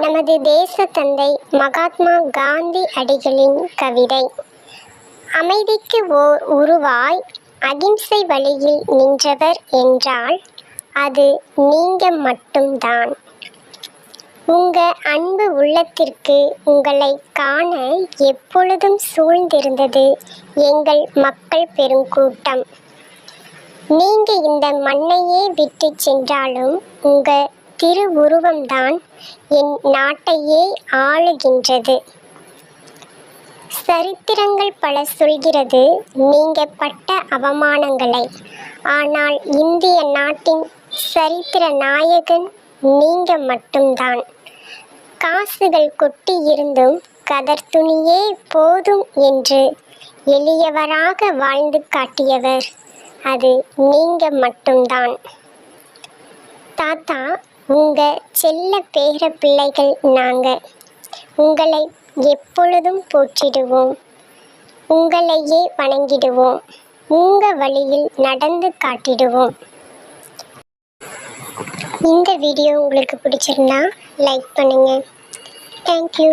நமது தேச தந்தை மகாத்மா காந்தி அடிகளின் கவிதை. அமைதிக்கு ஓர் உருவாய் அகிம்சை வழியில் நின்றவர் என்றால் அது நீங்க மட்டும்தான். உங்க அன்பு உள்ளத்திற்கு உங்களை காண எப்பொழுதும் சூழ்ந்திருந்தது எங்கள் மக்கள் பெருங்கூட்டம். நீங்க இந்த மண்ணையே விட்டு சென்றாலும் உங்க திருவுருவம்தான் என் நாட்டையே ஆளுகின்றது. சரித்திரங்கள் பல சொல்கிறது நீங்க பட்ட அவமானங்களை. ஆனால் இந்திய நாட்டின் சரித்திர நாயகன் நீங்க மட்டும்தான். காசுகள் கொட்டி இருந்தும் கதர் துணியே போதும் என்று எளியவராக வாழ்ந்து காட்டியவர் அது நீங்க மட்டும்தான். தாத்தா உங்கள் செல்ல பேர பிள்ளைகள் நாங்கள் உங்களை எப்பொழுதும் போற்றிடுவோம். உங்களையே வணங்கிடுவோம். உங்கள் வழியில் நடந்து காட்டிடுவோம். இந்த வீடியோ உங்களுக்கு பிடிச்சிருந்தா லைக் பண்ணுங்கள் தேங்க்யூ